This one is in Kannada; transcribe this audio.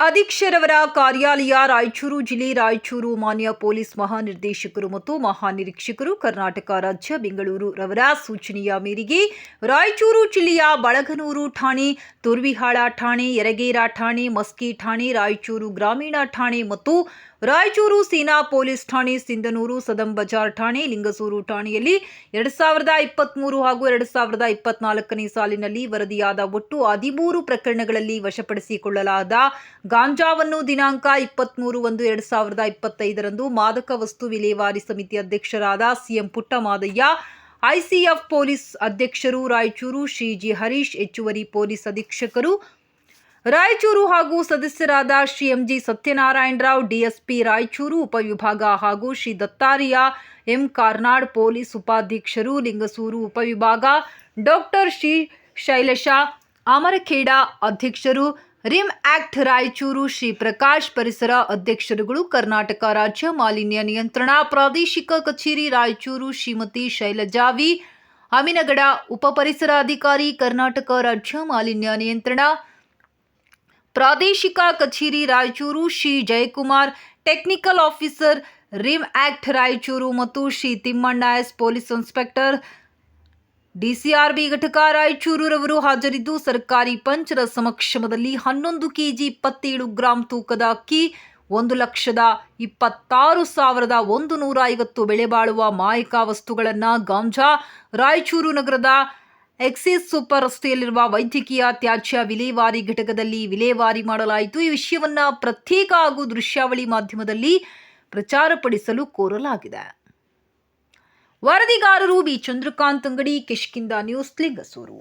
ಉಪಾಧೀಕ್ಷರವರ ಕಾರ್ಯಾಲಯ ರಾಯಚೂರು ಜಿಲ್ಲೆ ರಾಯಚೂರು ಮಾನ್ಯ ಪೊಲೀಸ್ ಮಹಾನಿರ್ದೇಶಕರು ಮತ್ತು ಮಹಾನಿರೀಕ್ಷಕರು ಕರ್ನಾಟಕ ರಾಜ್ಯ ಬೆಂಗಳೂರು ರವರ ಸೂಚನೆಯ ಮೇರೆಗೆ ರಾಯಚೂರು ಜಿಲ್ಲೆಯ ಬಳಗನೂರು ಠಾಣೆ, ತುರ್ವಿಹಾಳ ಠಾಣೆ, ಯರಗೇರ ಠಾಣೆ, ಮಸ್ಕಿ ಠಾಣೆ, ರಾಯಚೂರು ಗ್ರಾಮೀಣ ಠಾಣೆ ಮತ್ತು ರಾಯಚೂರು ಸೇನಾ ಪೊಲೀಸ್ ಠಾಣೆ, ಸಿಂಧನೂರು ಸದಂ ಬಜಾರ್ ಠಾಣೆ, ಲಿಂಗಸೂರು ಠಾಣೆಯಲ್ಲಿ ಎರಡು ಸಾವಿರದ ಇಪ್ಪತ್ತ್ಮೂರು ಹಾಗೂ ಎರಡು ಸಾವಿರದ ಇಪ್ಪತ್ನಾಲ್ಕನೇ ಸಾಲಿನಲ್ಲಿ ವರದಿಯಾದ ಒಟ್ಟು ಹದಿಮೂರು ಪ್ರಕರಣಗಳಲ್ಲಿ ವಶಪಡಿಸಿಕೊಳ್ಳಲಾದ ಗಾಂಜಾವನ್ನು ದಿನಾಂಕ ಇಪ್ಪತ್ತ್ಮೂರು ಒಂದು ಎರಡು ಸಾವಿರದ ಇಪ್ಪತ್ತೈದರಂದು ಮಾದಕ ವಸ್ತು ವಿಲೇವಾರಿ ಸಮಿತಿ ಅಧ್ಯಕ್ಷರಾದ ಸಿಎಂ ಪುಟ್ಟಮಾದಯ್ಯ, ಐಸಿಎಫ್ ಪೊಲೀಸ್ ಅಧ್ಯಕ್ಷರು ರಾಯಚೂರು ಶ್ರೀ ಜಿ ಹರೀಶ್, ಹೆಚ್ಚುವರಿ ಪೊಲೀಸ್ ಅಧೀಕ್ಷಕರು ರಾಯಚೂರು ಹಾಗೂ ಸದಸ್ಯರಾದ Shri M G Satyanarayana Rao DSP Raichur ಉಪವಿಭಾಗ ಹಾಗೂ ಶ್ರೀ ದತ್ತಾರಿಯ ಎಂ ಕಾರ್ನಾಡ್ ಪೊಲೀಸ್ ಉಪಾಧ್ಯಕ್ಷರು ಲಿಂಗಸೂರು ಉಪವಿಭಾಗ, ಡಾಕ್ಟರ್ ಶ್ರೀ ಶೈಲಶಾ ಅಮರಖೇಡ ಅಧ್ಯಕ್ಷರು ರಿಮ್ ಆಕ್ಟ್ ರಾಯಚೂರು ಶ್ರೀ ಪ್ರಕಾಶ್ ಪರಿಸರ ಅಧ್ಯಕ್ಷರುಗಳು ಕರ್ನಾಟಕ ರಾಜ್ಯ ಮಾಲಿನ್ಯ ನಿಯಂತ್ರಣ ಪ್ರಾದೇಶಿಕ ಕಚೇರಿ ರಾಯಚೂರು ಶ್ರೀಮತಿ ಶೈಲಜಾವಿ ಅಮಿನಗಡ ಉಪಪರಿಸರ ಅಧಿಕಾರಿ ಕರ್ನಾಟಕ ರಾಜ್ಯ ಮಾಲಿನ್ಯ ನಿಯಂತ್ರಣ ಪ್ರಾದೇಶಿಕ ಕಚೇರಿ Raichur Shri Jayakumar technical officer rim act Raichur ಮತ್ತು Shri Thimmanna S police inspector DCRB ಘಟಕ ರಾಯಚೂರುರವರು ಹಾಜರಿದ್ದು ಸರ್ಕಾರಿ ಪಂಚರ ಸಮಕ್ಷಮದಲ್ಲಿ ಹನ್ನೊಂದು ಕೆಜಿ ಇಪ್ಪತ್ತೇಳು ಗ್ರಾಂ ತೂಕದ ಅಕ್ಕಿ, ಒಂದು ಲಕ್ಷದ ಇಪ್ಪತ್ತಾರು ಸಾವಿರದ ಒಂದು ನೂರ ಐವತ್ತು ಬೆಲೆ ಬಾಳುವ ಮಾಯಕ ವಸ್ತುಗಳನ್ನು ಗಾಂಜಾ ರಾಯಚೂರು ನಗರದ ಎಕ್ಸಿಸ್ ಸೂಪರ್ ರಸ್ತೆಯಲ್ಲಿರುವ ವೈದ್ಯಕೀಯ ತ್ಯಾಜ್ಯ ವಿಲೇವಾರಿ ಘಟಕದಲ್ಲಿ ವಿಲೇವಾರಿ ಮಾಡಲಾಯಿತು. ಈ ವಿಷಯವನ್ನ ಪ್ರತ್ಯೇಕ ಹಾಗೂ ದೃಶ್ಯಾವಳಿ ಮಾಧ್ಯಮದಲ್ಲಿ ಪ್ರಚಾರಪಡಿಸಲು ಕೋರಲಾಗಿದೆ. ವರದಿಗಾರರು ಬಿ. ಚಂದ್ರಕಾಂತ್ ಅಂಗಡಿ ಕಿಷ್ಕಿಂದ ನ್ಯೂಸ್ ಲಿಂಗಸೂರು